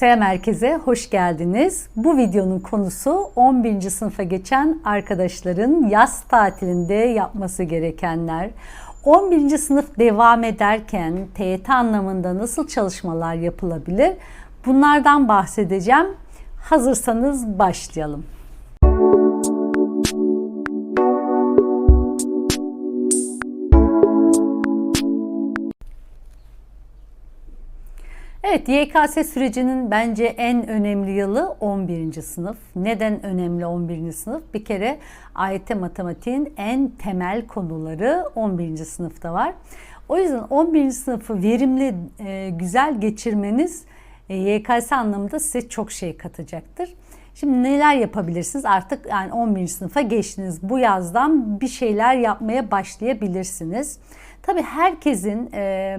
Selam herkese, hoş geldiniz. Bu videonun konusu 11. sınıfa geçen arkadaşların yaz tatilinde yapması gerekenler. 11. sınıf devam ederken TYT anlamında nasıl çalışmalar yapılabilir? Bunlardan bahsedeceğim. Hazırsanız başlayalım. Evet, YKS sürecinin bence en önemli yılı 11. sınıf. Neden önemli 11. sınıf? Bir kere AYT matematiğin en temel konuları 11. sınıfta var. O yüzden 11. sınıfı verimli, e, güzel geçirmeniz e, YKS anlamında size çok şey katacaktır. Şimdi neler yapabilirsiniz? Artık yani 11. sınıfa geçtiniz. Bu yazdan bir şeyler yapmaya başlayabilirsiniz. Tabii herkesin e,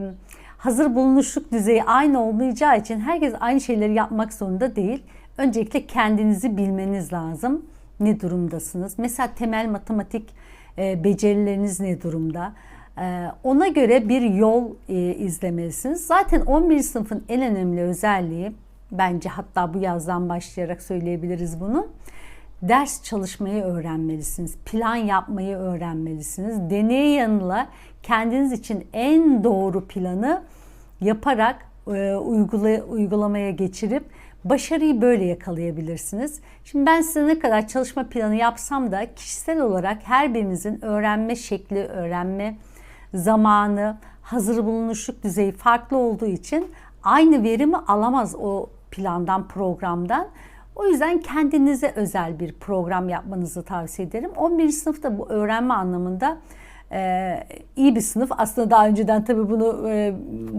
hazır bulunuşluk düzeyi aynı olmayacağı için herkes aynı şeyleri yapmak zorunda değil. Öncelikle kendinizi bilmeniz lazım. Ne durumdasınız? Mesela temel matematik e, becerileriniz ne durumda? E, ona göre bir yol e, izlemelisiniz. Zaten 11 sınıfın en önemli özelliği bence hatta bu yazdan başlayarak söyleyebiliriz bunu. Ders çalışmayı öğrenmelisiniz. Plan yapmayı öğrenmelisiniz. Deney yanıla kendiniz için en doğru planı yaparak e, uygula, uygulamaya geçirip başarıyı böyle yakalayabilirsiniz. Şimdi ben size ne kadar çalışma planı yapsam da kişisel olarak her birinizin öğrenme şekli, öğrenme zamanı, hazır bulunuşluk düzeyi farklı olduğu için aynı verimi alamaz o plandan, programdan. O yüzden kendinize özel bir program yapmanızı tavsiye ederim. 11. sınıfta bu öğrenme anlamında e, iyi bir sınıf. Aslında daha önceden tabii bunu e,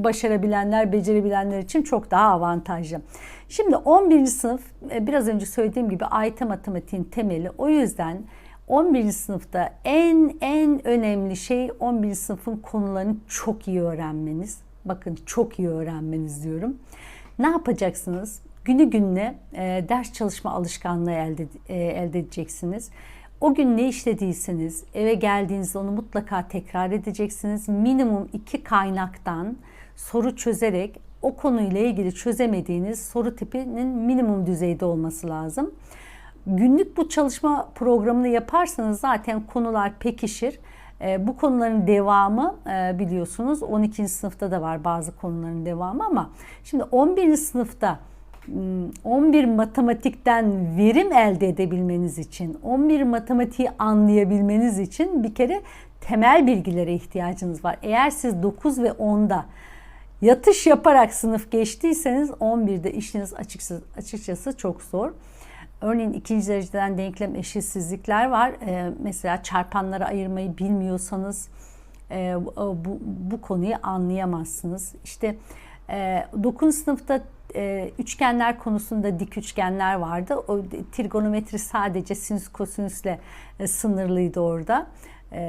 başarabilenler, becerebilenler için çok daha avantajlı. Şimdi 11. sınıf e, biraz önce söylediğim gibi AYT matematiğin temeli. O yüzden 11. sınıfta en en önemli şey 11. sınıfın konularını çok iyi öğrenmeniz. Bakın çok iyi öğrenmeniz diyorum. Ne yapacaksınız? Günü gününe e, ders çalışma alışkanlığı elde, e, elde edeceksiniz. O gün ne işlediyseniz eve geldiğinizde onu mutlaka tekrar edeceksiniz. Minimum iki kaynaktan soru çözerek o konuyla ilgili çözemediğiniz soru tipinin minimum düzeyde olması lazım. Günlük bu çalışma programını yaparsanız zaten konular pekişir. E, bu konuların devamı e, biliyorsunuz 12. sınıfta da var bazı konuların devamı ama şimdi 11. sınıfta 11 hmm, matematikten verim elde edebilmeniz için, 11 matematiği anlayabilmeniz için bir kere temel bilgilere ihtiyacınız var. Eğer siz 9 ve 10'da yatış yaparak sınıf geçtiyseniz 11'de işiniz açıkçası, açıkçası çok zor. Örneğin ikinci dereceden denklem eşitsizlikler var. Ee, mesela çarpanları ayırmayı bilmiyorsanız e, bu, bu konuyu anlayamazsınız. İşte e, 9. sınıfta e, üçgenler konusunda dik üçgenler vardı. O trigonometri sadece sinüs kosinüsle e, sınırlıydı orada. E,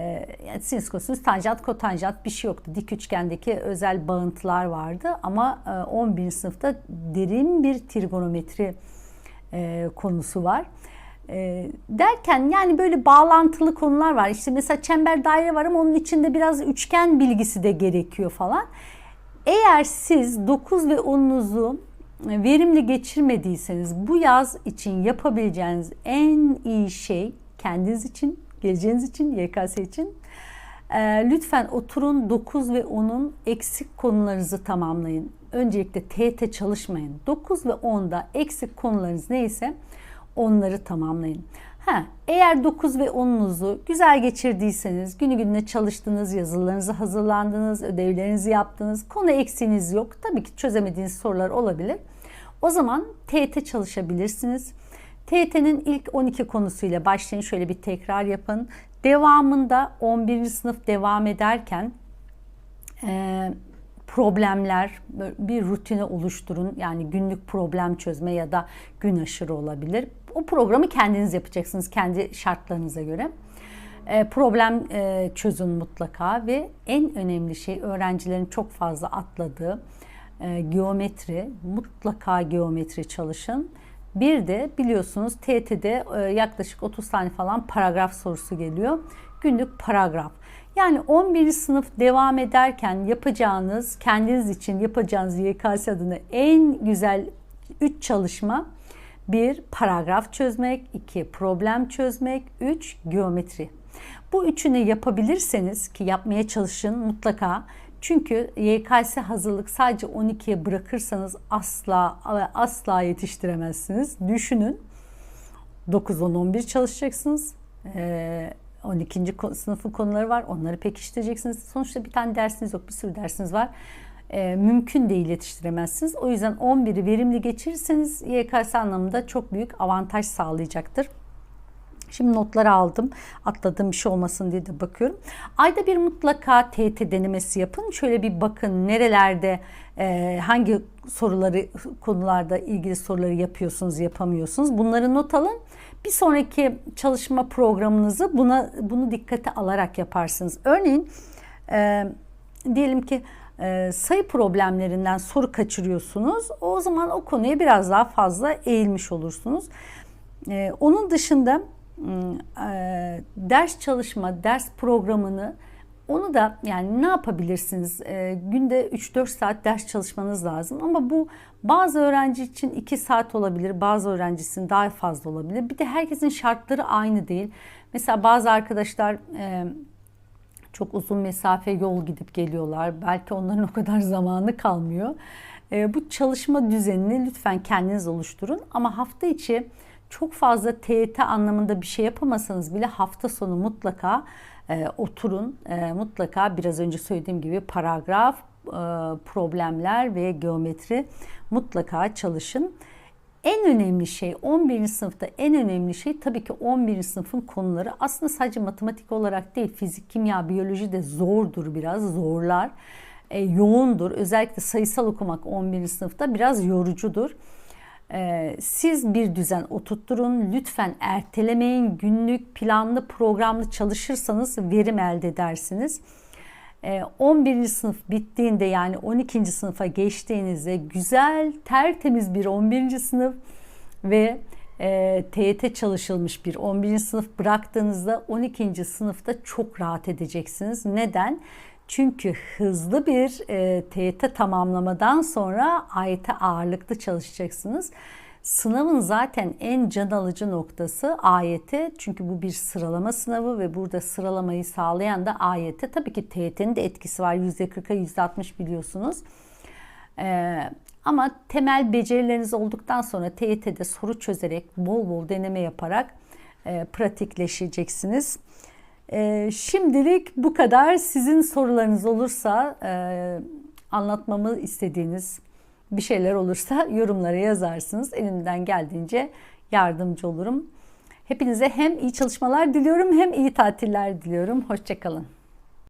yani sinüs kosinüs tanjant kotanjant bir şey yoktu. Dik üçgendeki özel bağıntılar vardı ama e, 11. sınıfta derin bir trigonometri e, konusu var. E, derken yani böyle bağlantılı konular var. İşte mesela çember daire var ama onun içinde biraz üçgen bilgisi de gerekiyor falan. Eğer siz 9 ve 10'unuzu verimli geçirmediyseniz bu yaz için yapabileceğiniz en iyi şey kendiniz için, geleceğiniz için, YKS için e, lütfen oturun 9 ve 10'un eksik konularınızı tamamlayın. Öncelikle TT çalışmayın. 9 ve 10'da eksik konularınız neyse onları tamamlayın. Ha, eğer 9 ve 10'unuzu güzel geçirdiyseniz, günü gününe çalıştınız, yazılarınızı hazırlandınız, ödevlerinizi yaptınız, konu eksiğiniz yok. Tabii ki çözemediğiniz sorular olabilir. O zaman TET çalışabilirsiniz. TET'nin ilk 12 konusuyla başlayın. Şöyle bir tekrar yapın. Devamında 11. sınıf devam ederken e, problemler bir rutine oluşturun. Yani günlük problem çözme ya da gün aşırı olabilir. O programı kendiniz yapacaksınız kendi şartlarınıza göre. E, problem e, çözün mutlaka ve en önemli şey öğrencilerin çok fazla atladığı e, geometri, mutlaka geometri çalışın. Bir de biliyorsunuz TET'de e, yaklaşık 30 tane falan paragraf sorusu geliyor. Günlük paragraf. Yani 11. sınıf devam ederken yapacağınız, kendiniz için yapacağınız YKS adına en güzel 3 çalışma. 1 paragraf çözmek, 2 problem çözmek, 3 geometri. Bu üçünü yapabilirseniz ki yapmaya çalışın mutlaka. Çünkü YKS hazırlık sadece 12'ye bırakırsanız asla asla yetiştiremezsiniz. Düşünün 9 10 11 çalışacaksınız. Ee, 12. sınıfın konuları var. Onları pekiştireceksiniz. Sonuçta bir tane dersiniz yok, bir sürü dersiniz var. Ee, mümkün değil yetiştiremezsiniz. O yüzden 11'i verimli geçirirseniz YKS anlamında çok büyük avantaj sağlayacaktır. Şimdi notları aldım. Atladığım bir şey olmasın diye de bakıyorum. Ayda bir mutlaka TET denemesi yapın. Şöyle bir bakın nerelerde e, hangi soruları konularda ilgili soruları yapıyorsunuz, yapamıyorsunuz. Bunları not alın. Bir sonraki çalışma programınızı buna bunu dikkate alarak yaparsınız. Örneğin e, diyelim ki e, sayı problemlerinden soru kaçırıyorsunuz. O zaman o konuya biraz daha fazla eğilmiş olursunuz. E, onun dışında ders çalışma, ders programını onu da yani ne yapabilirsiniz? E, günde 3-4 saat ders çalışmanız lazım ama bu bazı öğrenci için 2 saat olabilir, bazı öğrencisinin daha fazla olabilir. Bir de herkesin şartları aynı değil. Mesela bazı arkadaşlar e, çok uzun mesafe yol gidip geliyorlar. Belki onların o kadar zamanı kalmıyor. E, bu çalışma düzenini lütfen kendiniz oluşturun ama hafta içi çok fazla TYT anlamında bir şey yapamasanız bile hafta sonu mutlaka e, oturun. E, mutlaka biraz önce söylediğim gibi paragraf, e, problemler ve geometri mutlaka çalışın. En önemli şey 11. sınıfta en önemli şey tabii ki 11. sınıfın konuları aslında sadece matematik olarak değil fizik, kimya, biyoloji de zordur biraz zorlar. E, yoğundur. Özellikle sayısal okumak 11. sınıfta biraz yorucudur. Ee, siz bir düzen oturtturun. Lütfen ertelemeyin. Günlük, planlı, programlı çalışırsanız verim elde edersiniz. 11. Ee, sınıf bittiğinde yani 12. sınıfa geçtiğinizde güzel, tertemiz bir 11. sınıf ve e, TYT çalışılmış bir 11. sınıf bıraktığınızda 12. sınıfta çok rahat edeceksiniz. Neden? Çünkü hızlı bir e, TYT tamamlamadan sonra AYT ağırlıklı çalışacaksınız. Sınavın zaten en can alıcı noktası AYT. Çünkü bu bir sıralama sınavı ve burada sıralamayı sağlayan da AYT. Tabii ki TYT'nin de etkisi var. %40'a %60 biliyorsunuz. Ee, ama temel becerileriniz olduktan sonra TYT'de soru çözerek, bol bol deneme yaparak e, pratikleşeceksiniz. E, şimdilik bu kadar. Sizin sorularınız olursa, e, anlatmamı istediğiniz bir şeyler olursa yorumlara yazarsınız. Elimden geldiğince yardımcı olurum. Hepinize hem iyi çalışmalar diliyorum hem iyi tatiller diliyorum. Hoşçakalın.